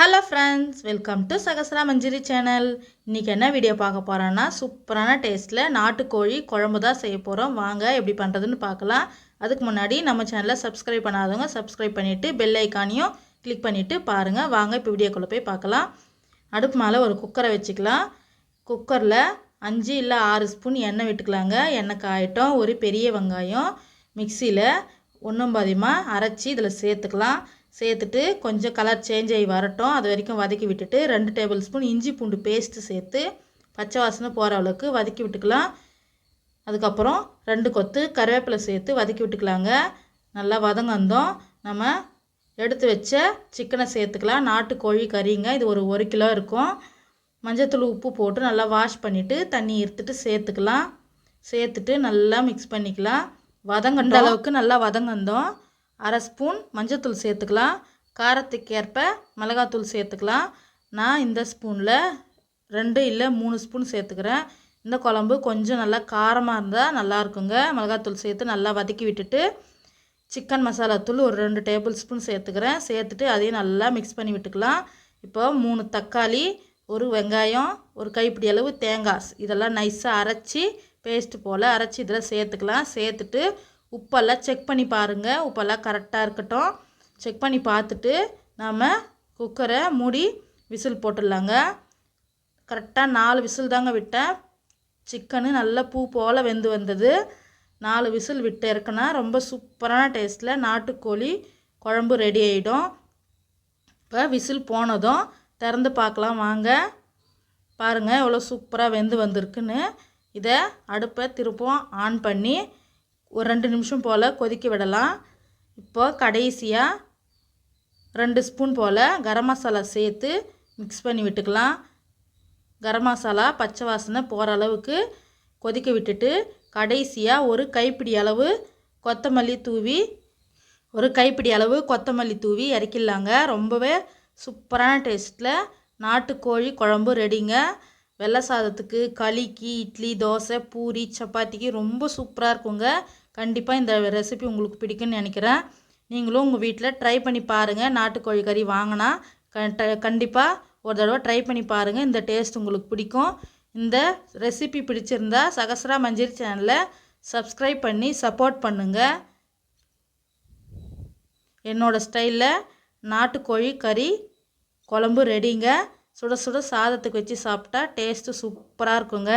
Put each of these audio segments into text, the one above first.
Hello friends welcome to Sagasara Manjiri channel இன்றைக்கி என்ன video பார்க்க போகிறோன்னா சூப்பரான டேஸ்ட்டில் நாட்டுக்கோழி குழம்பு தான் செய்ய போகிறோம் வாங்க எப்படி பண்ணுறதுன்னு பார்க்கலாம். அதுக்கு முன்னாடி நம்ம சேனலை சப்ஸ்கிரைப் பண்ணாதவங்க சப்ஸ்கிரைப் பண்ணிவிட்டு பெல் ஐக்கானையும் கிளிக் பண்ணிவிட்டு பாருங்கள் வாங்க இப்போ வீடியோக்குள்ளே போய் பார்க்கலாம். அடுப்பு மேலே ஒரு குக்கரை வச்சுக்கலாம். குக்கரில் அஞ்சு இல்லை ஆறு ஸ்பூன் எண்ணெய் விட்டுக்கலாங்க. எண்ணெய் காயட்டும். ஒரு பெரிய வெங்காயம். மிக்சியில் ஒன்றும் பாதியமாக அரைச்சி இதில் சேர்த்துக்கலாம். சேர்த்துட்டு கொஞ்சம் கலர் சேஞ்ச் ஆகி வரட்டும். அது வரைக்கும் வதக்கி விட்டுட்டு ரெண்டு டேபிள் ஸ்பூன் இஞ்சி பூண்டு பேஸ்ட்டு சேர்த்து பச்சை வாசனை போகிற அளவுக்கு வதக்கி விட்டுக்கலாம். அதுக்கப்புறம் ரெண்டு கொத்து கருவேப்பிலை சேர்த்து வதக்கி விட்டுக்கலாங்க. நல்லா வதங்க வந்தோம். நம்ம எடுத்து வச்ச சிக்கனை சேர்த்துக்கலாம். நாட்டுக்கோழி கறிங்க இது ஒரு ஒரு கிலோ இருக்கும். மஞ்சத்தூள் உப்பு போட்டு நல்லா வாஷ் பண்ணிவிட்டு தண்ணி எடுத்துட்டு சேர்த்துக்கலாம். சேர்த்துட்டு நல்லா மிக்ஸ் பண்ணிக்கலாம். வதங்கன்ற அளவுக்கு நல்லா வதங்க வந்தோம். அரை ஸ்பூன் மஞ்சத்தூள் சேர்த்துக்கலாம். காரத்துக்கு ஏற்ப மிளகாத்தூள் சேர்த்துக்கலாம். நான் இந்த ஸ்பூனில் ரெண்டு இல்லை மூணு ஸ்பூன் சேர்த்துக்கிறேன். இந்த குழம்பு கொஞ்சம் நல்லா காரமாக இருந்தால் நல்லா இருக்குங்க. மிளகாத்தூள் சேர்த்து நல்லா வதக்கி விட்டுட்டு சிக்கன் மசாலா தூள் ஒரு ரெண்டு டேபிள் ஸ்பூன் சேர்த்துக்கிறேன். சேர்த்துட்டு அதையும் நல்லா மிக்ஸ் பண்ணி விட்டுக்கலாம். இப்போ மூணு தக்காளி ஒரு வெங்காயம் ஒரு கைப்பிடி அளவு தேங்காய். இதெல்லாம் நைஸாக அரைச்சி பேஸ்ட்டு போல் அரைச்சி இதில் சேர்த்துக்கலாம். சேர்த்துட்டு உப்பெல்லாம் செக் பண்ணி பாருங்கள் உப்பெல்லாம் கரெக்டாக இருக்கட்டும். செக் பண்ணி பார்த்துட்டு நாம் குக்கரை மூடி விசில் போட்டுடலாங்க. கரெக்டாக நாலு விசில் தாங்க விட்டேன். சிக்கனு நல்லா பூ போல் வெந்து வந்தது. நாலு விசில் விட்டு இருக்குன்னா ரொம்ப சூப்பரான டேஸ்ட்டில் நாட்டுக்கோழி குழம்பு ரெடி ஆகிடும் இப்போ விசில் போனதும் திறந்து பார்க்கலாம் வாங்க. பாருங்கள் எவ்வளோ சூப்பராக வெந்து வந்திருக்குன்னு. இதை அடுப்பை திருப்பம் ஆன் பண்ணி ஒரு ரெண்டு நிமிஷம் போல் கொதிக்க விடலாம். இப்போ கடைசியாக ரெண்டு ஸ்பூன் போல் கரம் மசாலா சேர்த்து மிக்ஸ் பண்ணி விட்டுக்கலாம். கரம் மசாலா பச்சை வாசனை போகிற அளவுக்கு கொதிக்க விட்டுட்டு கடைசியாக ஒரு கைப்பிடி அளவு கொத்தமல்லி தூவி ஒரு கைப்பிடி அளவு கொத்தமல்லி தூவி இறக்கிடலாங்க. ரொம்பவே சூப்பரான டேஸ்ட்டில் நாட்டுக்கோழி குழம்பு ரெடிங்க வெள்ளை சாதத்துக்கு களிக்கு இட்லி தோசை பூரி சப்பாத்திக்கு ரொம்ப சூப்பராக இருக்குங்க. கண்டிப்பாக இந்த ரெசிபி உங்களுக்கு பிடிக்கும்னு நினைக்கிறேன். நீங்களும் உங்கள் வீட்டில் ட்ரை பண்ணி பாருங்கள் நாட்டுக்கோழி கறி வாங்கினா கண்டிப்பாக ஒரு தடவை ட்ரை பண்ணி பாருங்கள் இந்த டேஸ்ட் உங்களுக்கு பிடிக்கும். இந்த ரெசிபி பிடிச்சிருந்தா சகசரா மஞ்சரி சேனலை சப்ஸ்கிரைப் பண்ணி சப்போர்ட் பண்ணுங்கள் என்னோடய ஸ்டைலில் நாட்டுக்கோழி கறி குழம்பு ரெடிங்க சுட சுட சாதத்துக்கு வச்சு சாப்பிட்டா டேஸ்ட்டு சூப்பராக இருக்குங்க.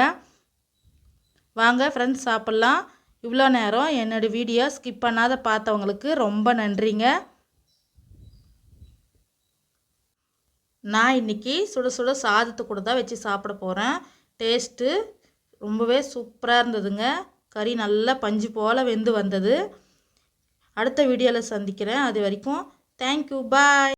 வாங்க ஃப்ரெண்ட்ஸ் சாப்பிட்லாம். இவ்வளோ நேரம் என்னோடய வீடியோ ஸ்கிப் பண்ணாத பார்த்தவங்களுக்கு ரொம்ப நன்றிங்க. நான் இன்றைக்கி சுட சுட சாதத்தை கூட தான் வச்சு சாப்பிட போகிறேன் டேஸ்ட்டு ரொம்பவே சூப்பராக இருந்ததுங்க. கறி நல்லா பஞ்சு போல் வெந்து வந்தது. அடுத்த வீடியோவில் சந்திக்கிறேன். அது வரைக்கும் தேங்க்யூ பாய்